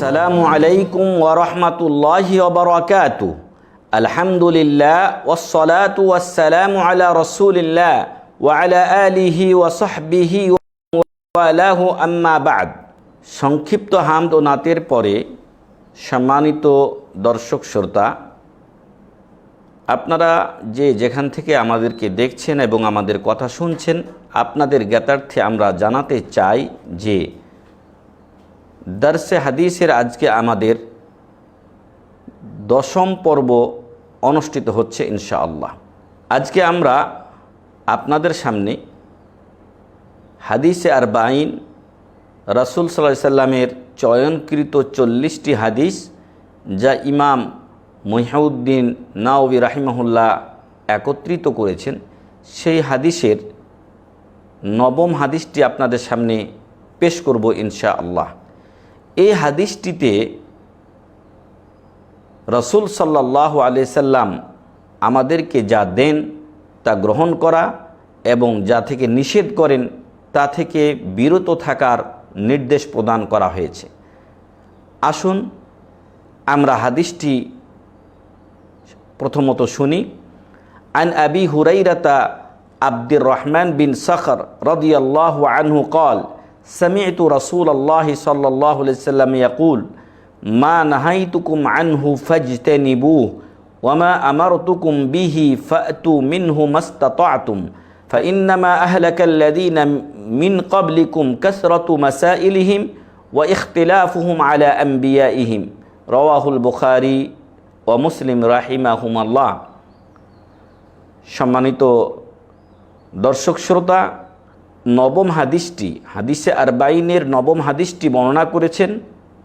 আসসালামু আলাইকুম ওরহমতুল্লাহি ওবরাকাতু আলহামদুলিল্লাহ ওসলাতু ওয়াসসালামু আলা রসুলিল্লাহ ওয়ালা আলিহি ওয়াসহবিহি ওয়ালাহু আম্মা বাদ সংক্ষিপ্ত হামদ ও নাতের পরে সম্মানিত দর্শক শ্রোতা, আপনারা যে যেখান থেকে আমাদেরকে দেখছেন এবং আমাদের কথা শুনছেন, আপনাদের জ্ঞাতার্থে আমরা জানাতে চাই যে দর্শে হাদিসের আজকে আমাদের দশম পর্ব অনুষ্ঠিত হচ্ছে ইনশাআল্লাহ। আজকে আমরা আপনাদের সামনে হাদিসে আর বাইন রাসুল সাল্লাহ সাল্লামের চয়নকৃত চল্লিশটি হাদিস, যা ইমাম মহিউদ্দিন নাওবি রাহিমাহুল্লাহ একত্রিত করেছেন, সেই হাদিসের নবম হাদিসটি আপনাদের সামনে পেশ করব ইনশা আল্লাহ এই হাদিসটিতে রসুল সাল্লাহ সাল্লাম আমাদেরকে যা দেন তা গ্রহণ করা এবং যা থেকে নিষেধ করেন তা থেকে বিরত থাকার নির্দেশ প্রদান করা হয়েছে আসুন আমরা হাদিসটি প্রথমত শুনি আন আবি হুরাইরাতা আব্দুর রহমান বিন সখর রদিয়াল্লাহু আনহু কল سمعت رسول الله صلى الله عليه وسلم يقول ما نهيتكم عنه فاجتنبوه وما أمرتكم به فأتوا منه ما استطعتم فإنما أهلك الذين من قبلكم كثرة مسائلهم واختلافهم على أنبيائهم رواه البخاري ومسلم رحمهم الله সম্মানিত দর্শক শ্রোতা নবম হাদিসটি হাদিসে আরবাইনের নবম হাদিসটি বর্ণনা করেছেন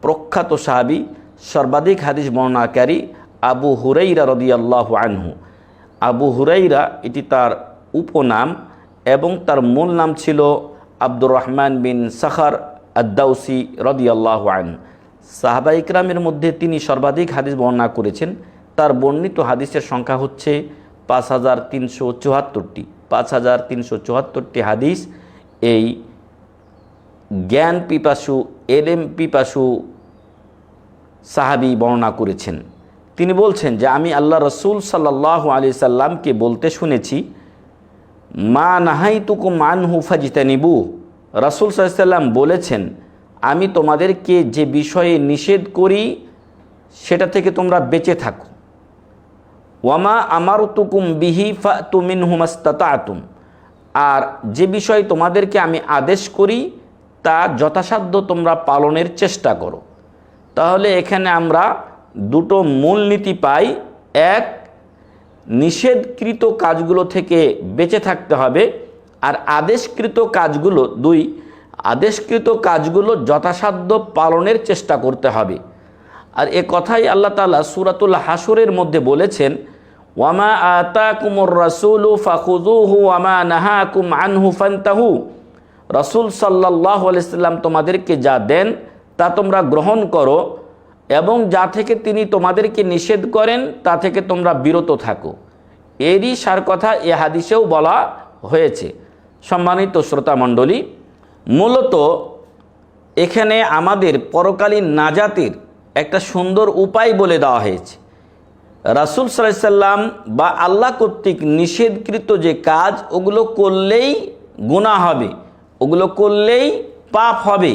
প্রখ্যাত সাহাবি সর্বাধিক হাদিস বর্ণনাকারী আবু হুরাইরা রদিয়াল্লাহ আনহু আবু হুরাইরা এটি তার উপনাম এবং তার মূল নাম ছিল আব্দুর রহমান বিন সাখার আদ্দাউসি রদিয়াল্লাহ আন সাহাবা ইকরামের মধ্যে তিনি সর্বাধিক হাদিস বর্ণনা করেছেন। তার বর্ণিত হাদিসের সংখ্যা হচ্ছে পাঁচ হাজার তিনশো চুয়াত্তরটি। পাঁচ হাজার তিনশো চুয়াত্তরটি হাদিস এই জ্ঞান পিপাসু, এলেম পিপাসু সাহাবি বর্ণনা করেছেন। তিনি বলছেন যে, আমি আল্লাহ রসুল সাল্লাহ আলি সাল্লামকে বলতে শুনেছি মা নাহাই তুকু মান হুফাজিতানিবু রসুল সাল্লাম বলেছেন, আমি তোমাদেরকে যে বিষয়ে নিষেধ করি, সেটা থেকে তোমরা বেঁচে থাকো। ওয়ামা আমার তুকুম বিহি ফা তুমিন হুমাস্তাতুম আর যে বিষয় তোমাদেরকে আমি আদেশ করি, তা যথাসাধ্য তোমরা পালনের চেষ্টা করো। তাহলে এখানে আমরা দুটো মূলনীতি পাই। এক নিষেধকৃত কাজগুলো থেকে বেঁচে থাকতে হবে। আর আদেশকৃত কাজগুলো, দুই, আদেশকৃত কাজগুলো যথাসাধ্য পালনের চেষ্টা করতে হবে। আর এ কথাই আল্লাহ তালা সুরাতুল হাসুরের মধ্যে বলেছেন, ওয়ামা আতা কুমর রসুলু ফাখুজুহু ওয়ামা নাহা নাহাকুম আনহু ফান্তাহু। রসুল সাল্লাহ আলাইসাল্লাম তোমাদেরকে যা দেন, তা তোমরা গ্রহণ করো। এবং যা থেকে তিনি তোমাদেরকে নিষেধ করেন, তা থেকে তোমরা বিরত থাকো। এরই সার কথা এ হাদিসেও বলা হয়েছে। সম্মানিত শ্রোতামণ্ডলী মূলত এখানে আমাদের পরকালীন নাজাতের একটা সুন্দর উপায় বলে দেওয়া হয়েছে। রাসুল সাল্লাম বা আল্লাহ কর্তৃক নিষেধকৃত যে কাজ, ওগুলো করলেই গুণা হবে, ওগুলো করলেই পাপ হবে।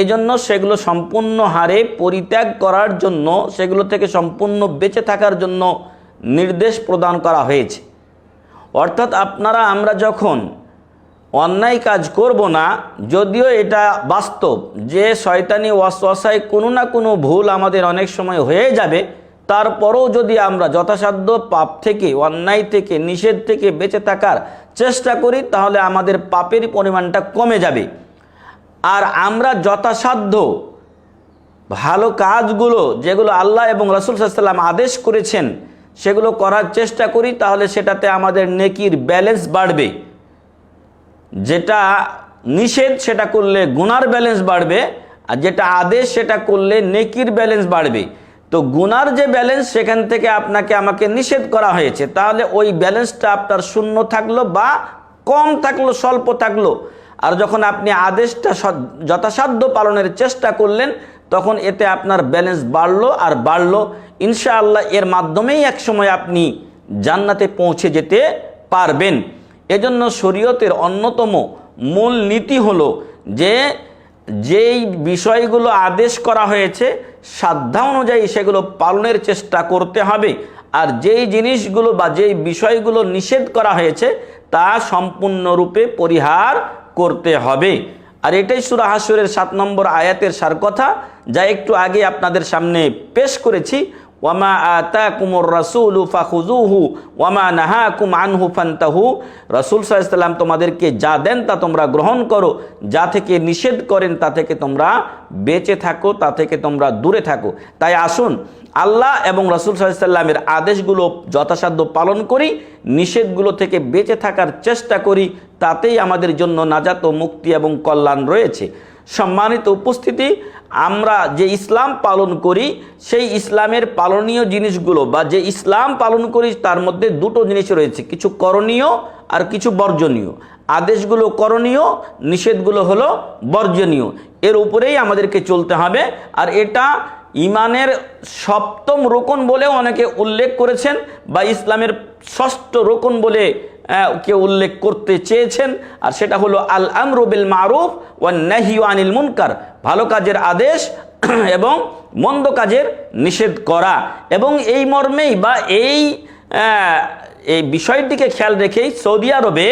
এজন্য সেগুলো সম্পূর্ণ হারে পরিত্যাগ করার জন্য, সেগুলো থেকে সম্পূর্ণ বেঁচে থাকার জন্য নির্দেশ প্রদান করা হয়েছে। অর্থাৎ আপনারা, আমরা যখন অন্যায় কাজ করব না, যদিও এটা বাস্তব, যে শয়তানি ওয়াসওয়াসায় কোনো না কোনো ভুল আমাদের অনেক সময় হয়ে যাবে, তারপরেও যদি আমরা যথাসাধ্য পাপ থেকে, অন্যায় থেকে, নিষেধ থেকে বেঁচে থাকার চেষ্টা করি, তাহলে আমাদের পাপের পরিমাণটা কমে যাবে। আর আমরা যথাসাধ্য ভালো কাজগুলো যেগুলো আল্লাহ এবং রসুল সাল্লাম আদেশ করেছেন, সেগুলো করার চেষ্টা করি, তাহলে সেটাতে আমাদের নেকির ব্যালেন্স বাড়বে। যেটা নিষেধ, সেটা করলে গুনার ব্যালেন্স বাড়বে, আর যেটা আদেশ, সেটা করলে নেকির ব্যালেন্স বাড়বে। তো গুনার যে ব্যালেন্স সেখান থেকে আপনাকে আমাকে নিষেধ করা হয়েছে। তাহলে ওই ব্যালেন্সটা আপনার শূন্য থাকল বা কম থাকল, স্বল্প থাকল। আর যখন আপনি আদেশটা যথাসাধ্য পালনের চেষ্টা করলেন, তখন এতে আপনার ব্যালেন্স বাড়লো আর বাড়লো। ইনশাআল্লাহ এর মাধ্যমেই একসময় আপনি জান্নাতে পৌঁছে যেতে পারবেন। এজন্য শরীয়তের অন্যতম মূল নীতি হলো যে, যেই বিষয়গুলো আদেশ করা হয়েছে, সাধ্য অনুযায়ী সেগুলো পালনের চেষ্টা করতে হবে। আর যেই জিনিসগুলো বা যেই বিষয়গুলো নিষেধ করা হয়েছে, তা সম্পূর্ণরূপে পরিহার করতে হবে। আর এটাই সুরা হাসুরের সাত নম্বর আয়াতের সার কথা, যা একটু আগে আপনাদের সামনে পেশ করেছি। ওয়ামা আতা কুমর রাসুল ফাহুজুহু ওয়ামা নাহা কুম আনহু ফান্তাহু। রসুল সাল্লাম তোমাদেরকে যা দেন তা তোমরা গ্রহণ করো, যা থেকে নিষেধ করেন তা থেকে তোমরা বেঁচে থাকো, তা থেকে তোমরা দূরে থাকো। তাই আসুন, আল্লাহ এবং রসুল সাল্লামের আদেশগুলো যথাসাধ্য পালন করি, নিষেধগুলো থেকে বেঁচে থাকার চেষ্টা করি তাতেই আমাদের জন্য নাজাত ও মুক্তি এবং কল্যাণ রয়েছে। সম্মানিত উপস্থিতি, আমরা যে ইসলাম পালন করি, সেই ইসলামের পালনীয় জিনিসগুলো বা যে ইসলাম পালন করি, তার মধ্যে দুটো জিনিস রয়েছে, কিছু করণীয় আর কিছু বর্জনীয়। আদেশগুলো করণীয়, নিষেধগুলো হলো বর্জনীয়। এর উপরেই আমাদেরকে চলতে হবে, আর এটা ইমানের সপ্তম রোকন বলেও অনেকে উল্লেখ করেছেন বা ইসলামের ষষ্ঠ রোকন বলে আহ, কেউ উল্লেখ করতে চেয়েছেন আর সেটা হলো আল আমরুবিল মারুফ ওয়ান নাহি আনিল মুনকার। ভালো কাজের আদেশ এবং মন্দ কাজের নিষেধ করা। এবং এই মর্মেই বা এই এই বিষয়টিকে খেয়াল রেখেই সৌদি আরবে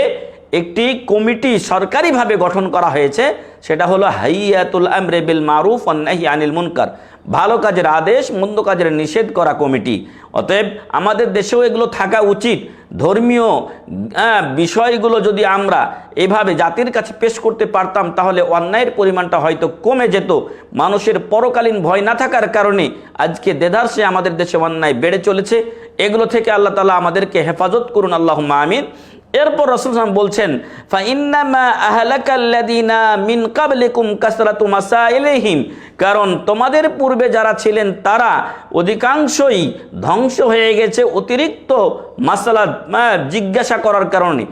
একটি কমিটি সরকারিভাবে গঠন করা হয়েছে সেটা হলো হাইয়াতুল আমরে বিল মারুফ অন্যাহি আনিল মুনকার। ভালো কাজের আদেশ, মন্দ কাজের নিষেধ করা কমিটি। অতএব আমাদের দেশেও এগুলো থাকা উচিত। ধর্মীয় বিষয়গুলো যদি আমরা এভাবে জাতির কাছে পেশ করতে পারতাম, তাহলে অন্যায়ের পরিমাণটা হয়তো কমে যেত। মানুষের পরকালীন ভয় না থাকার কারণে আজকে দেদারসে আমাদের দেশে অন্যায় বেড়ে চলেছে। এগুলো থেকে আল্লাহ তালা আমাদেরকে হেফাজত করুন আল্লাহ আমিন। এরপর রসুল সাল্লাম বলছেন মিন ক্বাবলিকুম কাসরাতু মাসাইলিহিম, কারণ তোমাদের পূর্বে যারা ছিলেন তারা অধিকাংশই ধ্বংস হয়ে গেছে অতিরিক্ত মাসালা জিজ্ঞাসা করার কারণে।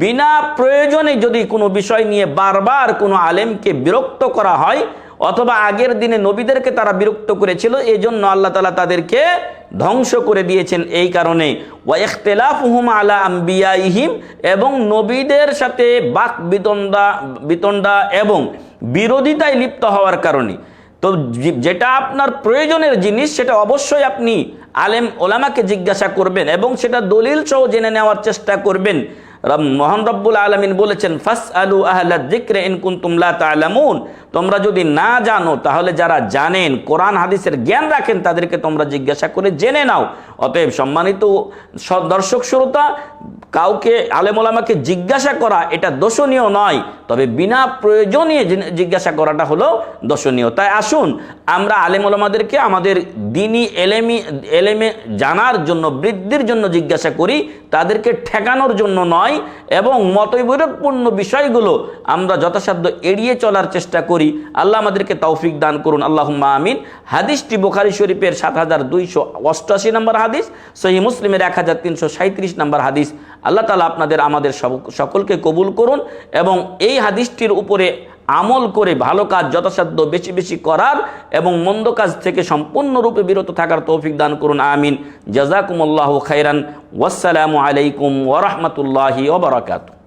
বিনা প্রয়োজনে যদি কোনো বিষয় নিয়ে বারবার কোনো আলেমকে বিরক্ত করা হয়, অথবা আগের দিনে নবীদেরকে তারা বিরক্ত করেছিল এই জন্য আল্লাহ তালা তাদেরকে ধ্বংস করে দিয়েছেন এই কারণে। ওয়াইখতেলাফহুম আলা আম্বিয়াইহিম এবং নবীদের সাথে বাক বিতণ্ডা বিতণ্ডা এবং বিরোধিতায় লিপ্ত হওয়ার কারণে। তো যেটা আপনার প্রয়োজনের জিনিস, সেটা অবশ্যই আপনি আলেম ওলামাকে জিজ্ঞাসা করবেন এবং সেটা দলিল সহ জেনে নেওয়ার চেষ্টা করবেন। রব- মহান রব্বুল আলমিন বলেছেন ফাস আলু আহলা জিক্রে ইন কুনতুম লা তা'লামুন তোমরা যদি না জানো, তাহলে যারা জানেন, কোরআন হাদিসের জ্ঞান রাখেন, তাদেরকে তোমরা জিজ্ঞাসা করে জেনে নাও। অতএব সম্মানিত দর্শক শ্রোতা কাউকে আলেমোলামাকে জিজ্ঞাসা করা এটা দোষণীয় নয়, তবে বিনা প্রয়োজনীয় জিজ্ঞাসা করাটা হলো দোষণীয় তাই আসুন, আমরা আলেমোলামাদেরকে আমাদের দিনই এলেমি, এলেমে জানার জন্য, বৃদ্ধির জন্য জিজ্ঞাসা করি, তাদেরকে ঠেকানোর জন্য নয়, এবং মতবিরোধপূর্ণ বিষয়গুলো আমরা যথাসাধ্য এড়িয়ে চলার চেষ্টা করি। আল্লাহ আমাদেরকে তৌফিক দান করুন। আল্লাহ আমিন। হাদিসটি বোখারি শরীফের সাত হাজার দুইশো অষ্টআশি নম্বর হাদিস সহি মুসলিমের এক হাজার তিনশো সাঁত্রিশ নম্বর হাদিস। আল্লাহ তালা আপনাদের, আমাদের সকলকে কবুল করুন এবং এই হাদিসটির উপরে আমল করে ভালো কাজ, যথাসাধ্য বেশি বেশি করার এবং মন্দ কাজ থেকে সম্পূর্ণরূপে বিরত থাকার তৌফিক দান করুন। আমিন। জাজাকুমুল্লাহ খাইরান ওয়াসালামু আলাইকুম ওরহমতুল্লাহি ওবরাকাতু